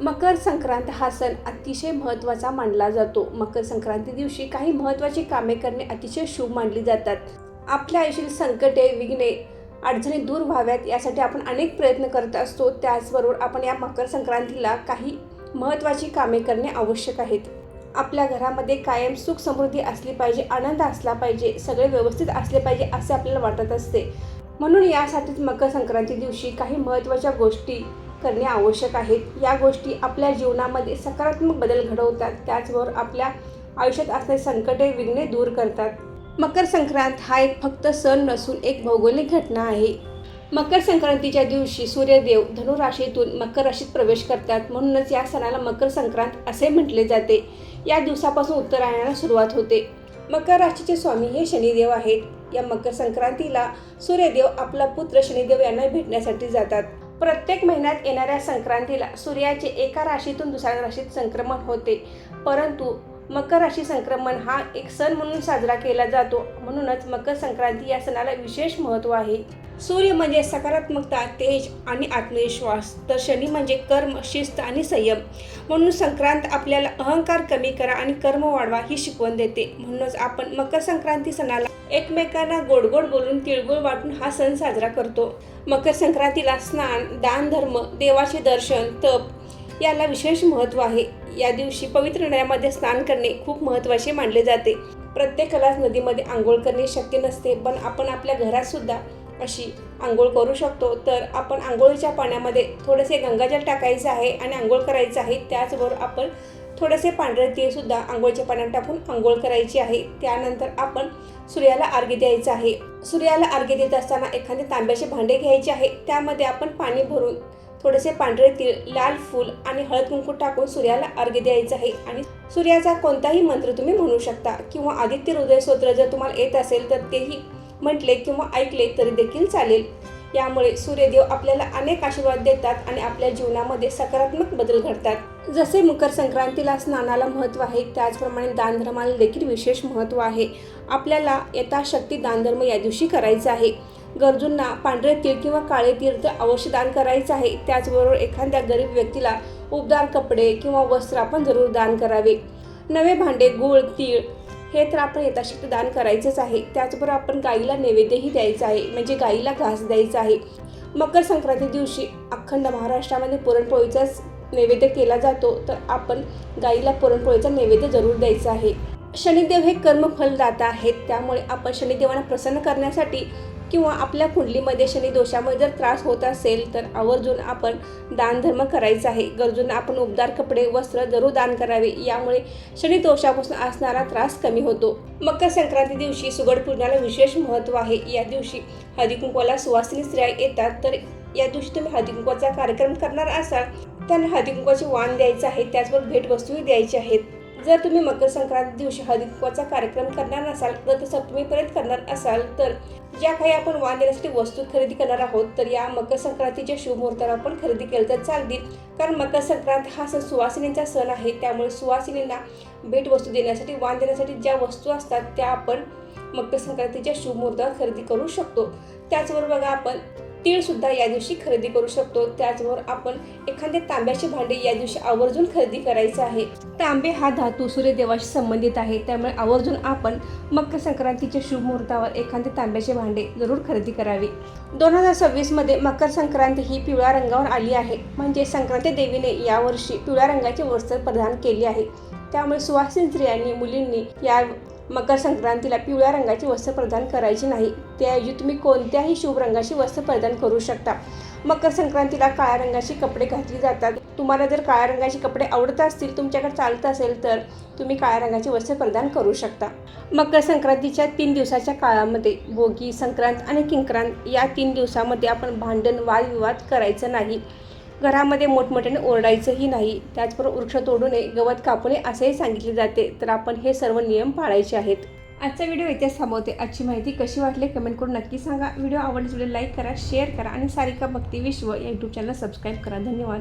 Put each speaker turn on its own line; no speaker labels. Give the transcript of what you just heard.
मकर संक्रांत हा सण अतिशय महत्त्वाचा मानला जातो. मकर संक्रांती दिवशी काही महत्त्वाची कामे करणे अतिशय शुभ मानली जातात. आपल्या आयुष्यातील संकटे विघ्ने अडचणी दूर व्हाव्यात यासाठी आपण अनेक प्रयत्न करत असतो. त्याचबरोबर आपण या मकर संक्रांतीला काही महत्त्वाची कामे करणे आवश्यक आहेत. आपल्या घरामध्ये कायम सुख समृद्धी असली पाहिजे आनंद असला पाहिजे सगळे व्यवस्थित असले पाहिजे असे आपल्याला वाटत असते. म्हणून यासाठीच मकर संक्रांती दिवशी काही महत्त्वाच्या गोष्टी करणे आवश्यक आहेत. या गोष्टी आपल्या जीवनामध्ये सकारात्मक बदल घडवतात. त्याचबरोबर आपल्या आयुष्यात असणारी संकटे विघ्ने दूर करतात. मकर संक्रांत हा एक फक्त सण नसून एक भौगोलिक घटना आहे. मकर संक्रांतीच्या दिवशी सूर्यदेव धनुराशीतून मकर राशीत प्रवेश करतात. म्हणूनच या सणाला मकर संक्रांत असे म्हटले जाते. या दिवसापासून उत्तरायणाला सुरुवात होते. मकर राशीचे स्वामी हे शनिदेव आहेत. या मकर संक्रांतीला सूर्यदेव आपला पुत्र शनिदेव यांना भेटण्यासाठी जातात. प्रत्येक महिन्यात येणाऱ्या संक्रांतीला सूर्याचे एका राशीतून दुसऱ्या राशीत संक्रमण होते. परंतु मकर राशी संक्रमण हा एक सण म्हणून साजरा केला जातो. म्हणूनच मकर संक्रांती या सणाला विशेष महत्त्व आहे. सूर्य म्हणजे सकारात्मकता तेज आणि आत्मविश्वास. तर शनी म्हणजे कर्म शिस्त आणि संयम. म्हणून संक्रांत आपल्याला अहंकार कमी करा आणि कर्म वाढवा ही शिकवण देते. म्हणूनच आपण मकर संक्रांती सणाला एकमेकांना गोड गोड बोलून तिळगुळ वाटून हा सण साजरा करतो. मकर संक्रांतीला स्नान दान धर्म देवाचे दर्शन तप याला विशेष महत्त्व आहे. या दिवशी पवित्र नद्यामध्ये स्नान करणे खूप महत्त्वाचे मानले जाते. प्रत्येकालाच नदीमध्ये आंघोळ करणे शक्य नसते पण आपण आपल्या घरातसुद्धा अशी आंघोळ करू शकतो. तर आपण आंघोळीच्या पाण्यामध्ये थोडेसे गंगाजल टाकायचं आहे आणि आंघोळ करायचं आहे. त्याचबरोबर आपण थोडेसे पांढरे तीळसुद्धा आंघोळीच्या पाण्यात टाकून आंघोळ करायची आहे. त्यानंतर आपण सूर्याला अर्घ्य द्यायचं आहे. सूर्याला अर्घ्य देत असताना एखादे तांब्याचे भांडे घ्यायचे आहे. त्यामध्ये आपण पाणी भरून थोडेसे पांढरे तीळ लाल फूल आणि हळद कुंकू टाकून सूर्याला अर्घ्य द्यायचं आहे. आणि सूर्याचा कोणताही मंत्र तुम्ही म्हणू शकता किंवा आदित्य हृदय स्तोत्र जर तुम्हाला येत असेल तर तेही म्हटले किंवा ऐकले तरी देखील चालेल. यामुळे सूर्यदेव आपल्याला अनेक आशीर्वाद देतात आणि आपल्या जीवनामध्ये सकारात्मक बदल घडतात. जसे मकर संक्रांतीला स्नानाला महत्त्व आहे त्याचप्रमाणे दानधर्माला देखील विशेष महत्त्व आहे. आपल्याला यथाशक्ती दानधर्म या दिवशी करायचा आहे. गरजूंना पांढरे तीळ किंवा काळे तीळ ते अवश्य दान करायचं आहे. त्याचबरोबर एखाद्या गरीब व्यक्तीला उबदार कपडे किंवा वस्त्र आपण जरूर दान करावे. नवे भांडे गूळ तीळ हे तर आपण यथाशक्ती दान करायचंच आहे. त्याचबरोबर आपण गाईला नैवेद्यही द्यायचा आहे. म्हणजे गाईला घास द्यायचा आहे. मकर संक्रांती दिवशी अखंड महाराष्ट्रामध्ये पुरणपोळीचाच नैवेद्य केला जातो. तर आपण गाईला पुरणपोळीचा नैवेद्य जरूर द्यायचा आहे. शनिदेव हे कर्मफलदाता आहेत. त्यामुळे आपण शनिदेवांना प्रसन्न करण्यासाठी किंवा आपल्या कुंडलीमध्ये शनी दोषामुळे जर त्रास होत असेल तर आवर्जून आपण दानधर्म करायचा आहे. गरजूंना आपण उबदार कपडे वस्त्र जरूर दान करावे. यामुळे शनी दोषापासून असणारा त्रास कमी होतो. मकर संक्रांती दिवशी सुगड पूजनाला विशेष महत्त्व आहे. या दिवशी हळदीकुंकवाला सुवासिनी स्त्रिया येतात. तर या दिवशी तुम्ही हळदीकुंकवाचा कार्यक्रम करणार असाल त्यांना हळदीकुंकवाचे वाण द्यायचं आहे. त्याचबरोबर भेटवस्तूही द्यायची आहेत. जर तुम्ही मकर संक्रांती दिवशी हळदीकुंकवाचा कार्यक्रम करणार नसाल तर सप्तमीपर्यंत करणार असाल तर ज्या काही आपण वाण देण्यासाठी वस्तू खरेदी करणार आहोत तर या मकर संक्रांतीच्या शुभमुहूर्तावर आपण खरेदी केलं तर चालतील. कारण मकर संक्रांत हा सण सुवासिनींचा सण आहे त्यामुळे सुवासिनींना भेटवस्तू देण्यासाठी वाण देण्यासाठी ज्या वस्तू असतात त्या आपण मकर संक्रांतीच्या शुभमुहूर्तावर खरेदी करू शकतो. त्याचबरोबर बघा आपण तीळ सुद्धा या दिवशी खरेदी करू शकतो. त्याचबरोबर आपण एखादे तांब्याचे भांडे या दिवशी आवर्जून खरेदी करायचं आहे. तांबे हा धातू सूर्यदेवाशी संबंधित आहे. त्यामुळे आवर्जून आपण मकर संक्रांतीच्या शुभ मुहूर्तावर एखादे तांब्याचे भांडे जरूर खरेदी करावे. दोन हजार सव्वीसमध्ये मकर संक्रांती ही पिवळ्या रंगावर आली आहे. म्हणजे संक्रांती देवीने यावर्षी पिवळ्या रंगाचे वस्त्र प्रदान केले आहे. त्यामुळे सुवासिन स्त्रियांनी मुलींनी या मकर संक्रांतीला पिवळ्या रंगाची वस्त्र प्रदान करायची नाही. त्याऐवजी तुम्ही कोणत्याही शुभ रंगाची वस्त्र प्रदान करू शकता. मकर संक्रांतीला काळ्या रंगाची कपडे घातली जातात. तुम्हाला जर काळ्या रंगाचे कपडे आवडत असतील तुमच्याकडे चालत असेल तर तुम्ही काळ्या रंगाचे वस्त्र प्रदान करू शकता. मकर संक्रांतीच्या तीन दिवसाच्या काळामध्ये भोगी संक्रांत आणि किंक्रांत या तीन दिवसामध्ये आपण भांडण वादविवाद करायचं नाही. घरामध्ये मोठमोठ्याने ओरडायचंही नाही. त्याचबरोबर वृक्ष तोडू नये गवत कापू नये असेही सांगितले जाते. तर आपण हे सर्व नियम पाळायचे आहेत. आजचा व्हिडिओ इथेच थांबवते. आजची माहिती कशी वाटली कमेंट करून नक्की सांगा. व्हिडिओ आवडल्यास व्हिडिओ लाईक करा शेअर करा आणि सारिका भक्ती विश्व या यूट्यूब चॅनल सबस्क्राईब करा. धन्यवाद.